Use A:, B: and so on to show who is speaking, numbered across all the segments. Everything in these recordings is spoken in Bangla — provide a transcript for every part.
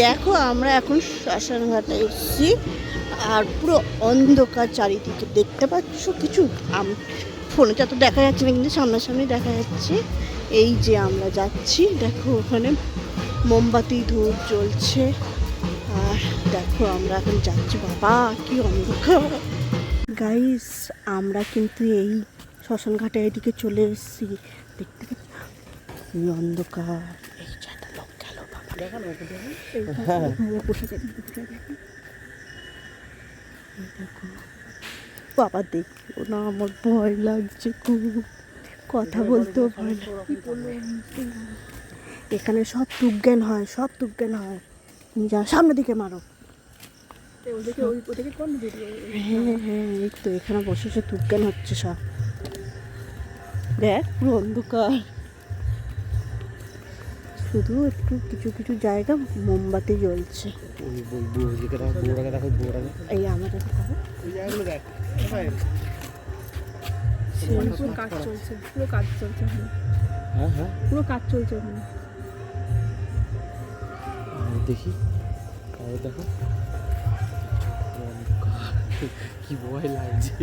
A: দেখো, আমরা এখন শ্মশানঘাটে এসেছি আর পুরো অন্ধকার চারিদিকে। দেখতে পাচ্ছ কিছু? ফোনে তো দেখা যাচ্ছে না, কিন্তু সামনাসামনি দেখা যাচ্ছে। এই যে আমরা যাচ্ছি, দেখো ওখানে মোমবাতি, ধূপ জ্বলছে। আর দেখো আমরা এখন যাচ্ছি, বাবা, কি অন্ধকার। গাইস আমরা কিন্তু এই শ্মশান ঘাটে এদিকে চলে এসেছি। দেখতে পাচ্ছ? অন্ধকার এই যে একটা লোক গেল বাবা দেখো, না আমার ভয় লাগছে খুব। কথা বলতেও ভয় এখানে সব তুজ্ঞান হয় সব তুজ্ঞান হয়। তুমি যা সামনের দিকে মারো। হ্যাঁ হ্যাঁ এই তো এখানে বসে বসে তুজ্ঞান হচ্ছে সব। দেখ পুরো অন্ধকার। শুধু একটু কিছু কিছু জায়গা মোমবাতি জ্বলছে। এই আমাদের দেখো।
B: পুরো কাজ চলছে পুরো কাজ চলছে ওখানে। পুরো কাজ চলছে
C: দেখি। দেখো। কি ভয় লাগছে।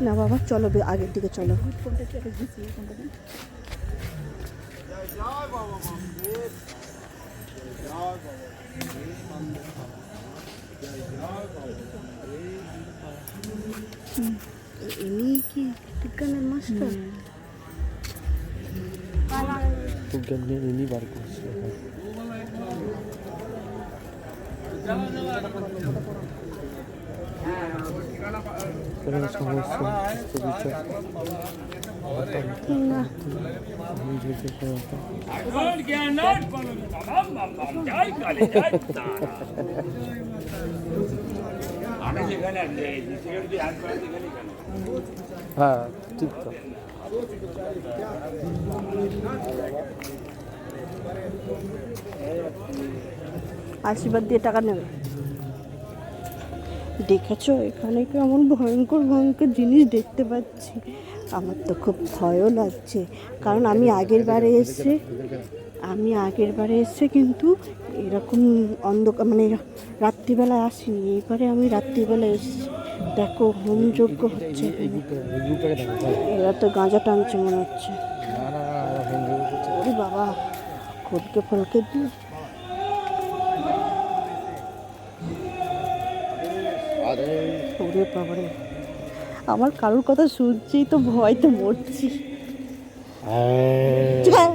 A: না বাবা, চলো বে- আগের দিকে চলো।
B: কোনটা চেপে দিচ্ছি কোনটা
A: ইনি কি বিজ্ঞানের মাস্টার
C: বিজ্ঞান নিয়ে ইনি বার করছে কোনো সমস্যা সুবিচার
A: না
C: আমি যদি কোনো
D: আমি যেখানে সিগারেট দিয়ে হাত করা যেখানে কেন
C: হ্যাঁ ঠিক তো
A: আশীর্বাদ দিয়ে টাকা নেবে দেখেছ? এখানে কেমন ভয়ঙ্কর ভয়ঙ্কর জিনিস দেখতে পাচ্ছি। আমার তো খুব ভয়ও লাগছে। কারণ আমি আগের বারে এসে, আমি আগের বারে এসে কিন্তু এরকম অন্ধকার মানে রাত্রিবেলায় আসিনি। এইবারে আমি রাত্রিবেলা এসেছি। দেখো হোমযজ্ঞ হচ্ছে। এরা তো গাঁজা টানছে মনে হচ্ছে। বাবা খোলকে ফলকে দিয়ে। ওরে বাবারে। আমার কারোর কথা শুনছি তো ভয় তো মরছি।
C: হ্যাঁ।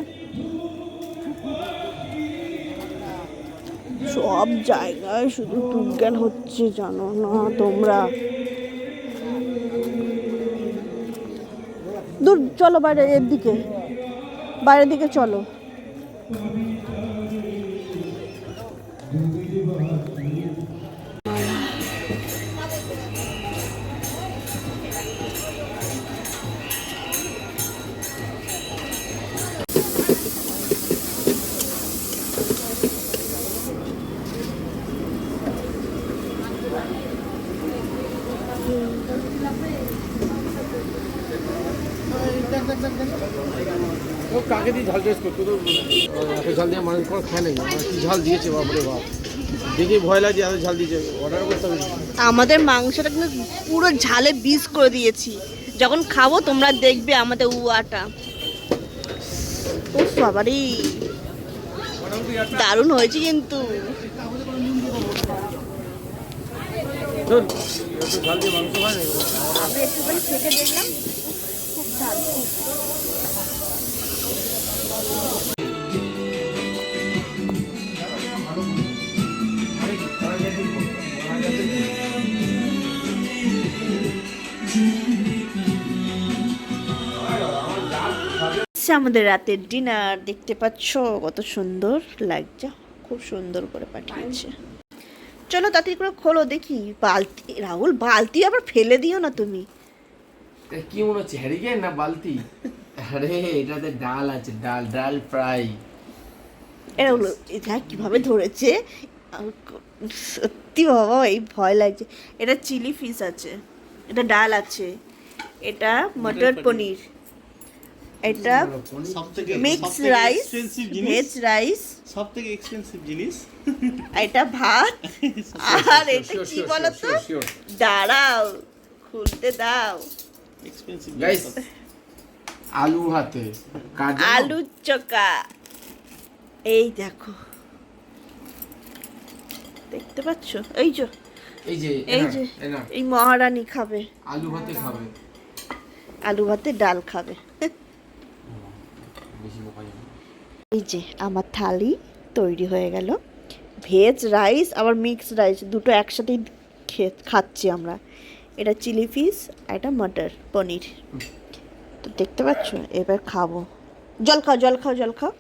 A: সব জায়গায় শুধু তুজ্ঞান হচ্ছে জানো না তোমরা। দূর চলো বাইরে এর দিকে। বাইরের দিকে চলো।
C: ও কাকে দিয়ে ঝাল টেস্ট করতো তো এত ঝাল দিয়ে মানুষ কোনো খায় নাই। কি ঝাল দিয়েছে বাপরে বাপ। দেখে ভয় লাগছে এত ঝাল দিয়েছে অর্ডার করতে হবে।
A: আমাদের মাংসটা কিন্তু পুরো ঝালে বিষ করে দিয়েছি। যখন খাব তোমরা দেখবে আমাদের উয়াটা। ও বাবারি। দারুণ হয়েছে কিন্তু
C: শোন, এত ঝাল দিয়ে মাংস হয় না
A: আমি একটুখানি খেতে দেখলাম খুব ঝাল হচ্ছে আমাদের রাতের ডিনার দেখতে পাচ্ছ কত সুন্দর লাগছে খুব সুন্দর করে পাঠিয়েছে। চলো তাড়াতাড়ি করে খোলো দেখি। বালতি রাহুল বালতি আবার ফেলে দিও না তুমি।
E: কি মনে হচ্ছে হ্যারিকেন না বালতি? আরে এটাতে ডাল আছে ডাল ডাল ফ্রাই।
A: এটা হলো এটা কীভাবে ধরেছে। সত্যি বাবা এই ভয় লাগছে। এটা চিলি ফিশ আছে এটা ডাল আছে এটা মটর পনির। এটা মিক্স রাইস ভেজ রাইস
F: সব থেকে এক্সপেন্সিভ জিনিস?
A: এটা ভাত। আর এটা কি বলতো? দাঁড়াও খুলতে দাও।
F: এক্সপেন্সিভ
E: গাইস আলু হাতে?
A: আলু চোকা। এই দেখো। দেখতে পাচ্ছ? এই যে।
E: এই যে
A: এই যে এই মহারানী খাবে।
E: আলু ভাতে খাবে।
A: আলু ভাতে ডাল খাবে। এই যে আমার থালি তৈরি হয়ে গেল। ভেজ রাইস আবার মিক্স রাইস দুটো একসাথেই খে- খাচ্ছি আমরা। এটা চিলি ফিস আর এটা মটর পনির। তো দেখতে পাচ্ছ এবার খাব। জল খাও জল খাও জল খাও।